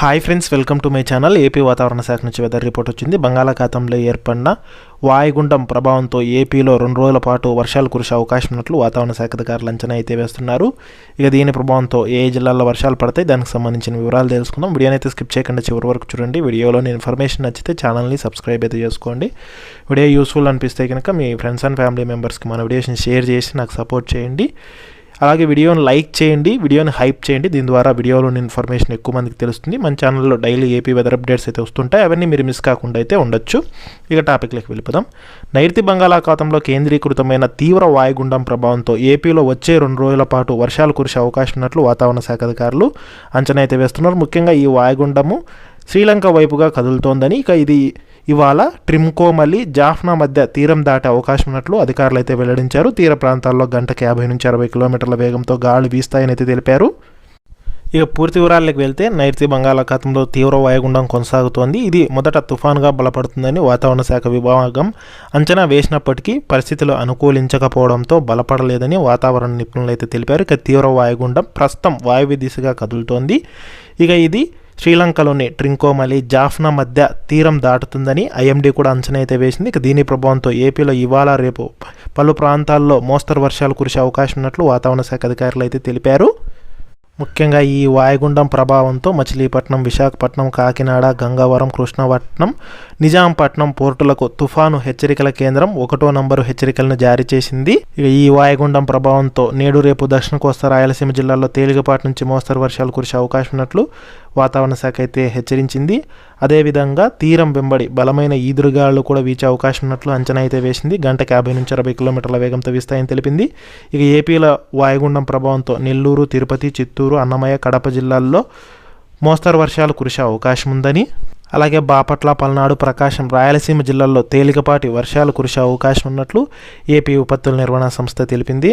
Hi friends welcome to my channel. AP వాతావరణ శాఖ నుంచి వెదర్ రిపోర్ట్ వచ్చింది. బంగాళాఖాతంలో ఏర్పడిన వాయుగుండం ప్రభావంతో ఏపీలో రెండు రోజుల పాటు వర్షాలు కురిసే అవకాశం ఉన్నట్లు వాతావరణ శాఖ అధికారులు అంచనా అయితే వేస్తున్నారు. ఇక దీని ప్రభావంతో ఏ జిల్లాల్లో వర్షాలు పడతాయి దానికి సంబంధించిన వివరాలు తెలుసుకుందాం. వీడియోని అయితే స్కిప్ చేయకుండా చివరి వరకు చూడండి. వీడియోలోని ఇన్ఫర్మేషన్ నచ్చితే ఛానల్ని సబ్స్క్రైబ్ అయితే చేసుకోండి. వీడియో యూస్ఫుల్ అనిపిస్తే కనుక మీ ఫ్రెండ్స్ అండ్ ఫ్యామిలీ మెంబర్స్కి మన వీడియోస్ని షేర్ చేసి నాకు సపోర్ట్ చేయండి. అలాగే వీడియోని లైక్ చేయండి వీడియోని హైప్ చేయండి. దీని ద్వారా వీడియోలోని ఇన్ఫర్మేషన్ ఎక్కువ మందికి తెలుస్తుంది. మన ఛానల్లో డైలీ ఏపీ వెదర్ అప్డేట్స్ అయితే వస్తుంటాయి. అవన్నీ మీరు మిస్ కాకుండా అయితే ఉండొచ్చు. ఇక టాపిక్లోకి వెళ్ళిపోదాం. నైరుతి బంగాళాఖాతంలో కేంద్రీకృతమైన తీవ్ర వాయుగుండం ప్రభావంతో ఏపీలో వచ్చే రెండు రోజుల పాటు వర్షాలు కురిసే అవకాశం ఉన్నట్లు వాతావరణ శాఖ అధికారులు అంచనా అయితే వేస్తున్నారు. ముఖ్యంగా ఈ వాయుగుండము శ్రీలంక వైపుగా కదులుతోందని. ఇక ఇది ఇవాళ ట్రిమ్కోమలి జాఫ్నా మధ్య తీరం దాటే అవకాశం ఉన్నట్లు అధికారులు అయితే వెల్లడించారు. తీర ప్రాంతాల్లో గంటకి యాభై నుంచి అరవై కిలోమీటర్ల వేగంతో గాలి వీస్తాయని అయితే తెలిపారు. ఇక పూర్తి వివరాలకు వెళ్తే నైరుతి బంగాళాఖాతంలో తీవ్ర వాయుగుండం కొనసాగుతోంది. ఇది మొదట తుఫానుగా బలపడుతుందని వాతావరణ శాఖ విభాగం అంచనా వేసినప్పటికీ పరిస్థితులు అనుకూలించకపోవడంతో బలపడలేదని వాతావరణ నిపుణులు అయితే తెలిపారు. ఇక తీవ్ర వాయుగుండం ప్రస్తుతం వాయువ్య దిశగా కదులుతోంది. ఇక ఇది శ్రీలంకలోని ట్రింకోమలి జాఫ్నా మధ్య తీరం దాటుతుందని ఐఎండీ కూడా అంచనా అయితే వేసింది. ఇక దీని ప్రభావంతో ఏపీలో ఇవాళ రేపు పలు ప్రాంతాల్లో మోస్తరు వర్షాలు కురిసే అవకాశం ఉన్నట్లు వాతావరణ శాఖ అధికారులు అయితే తెలిపారు. ముఖ్యంగా ఈ వాయుగుండం ప్రభావంతో మచిలీపట్నం విశాఖపట్నం కాకినాడ గంగవరం కృష్ణపట్నం నిజాంపట్నం పోర్టులకు తుఫాను హెచ్చరికల కేంద్రం ఒకటో నంబరు హెచ్చరికలను జారీ చేసింది. ఈ వాయుగుండం ప్రభావంతో నేడు రేపు దక్షిణ కోస్తా రాయలసీమ జిల్లాల్లో తేలికపాటి నుంచి మోస్తరు వర్షాలు కురిసే అవకాశం ఉన్నట్లు వాతావరణ శాఖ అయితే హెచ్చరించింది. అదేవిధంగా తీరం వెంబడి బలమైన ఈదురుగాలు కూడా వీచే అవకాశం ఉన్నట్లు అంచనా అయితే వేసింది. గంటకు యాభై నుంచి అరవై కిలోమీటర్ల వేగంతో వీస్తాయని తెలిపింది. ఇక ఏపీలో వాయుగుండం ప్రభావంతో నెల్లూరు తిరుపతి చిత్తూరు అన్నమయ్య కడప జిల్లాల్లో మోస్తరు వర్షాలు కురిసే అవకాశం ఉందని అలాగే బాపట్ల పల్నాడు ప్రకాశం రాయలసీమ జిల్లాల్లో తేలికపాటి వర్షాలు కురిసే అవకాశం ఉన్నట్లు ఏపీ విపత్తుల నిర్వహణ సంస్థ తెలిపింది.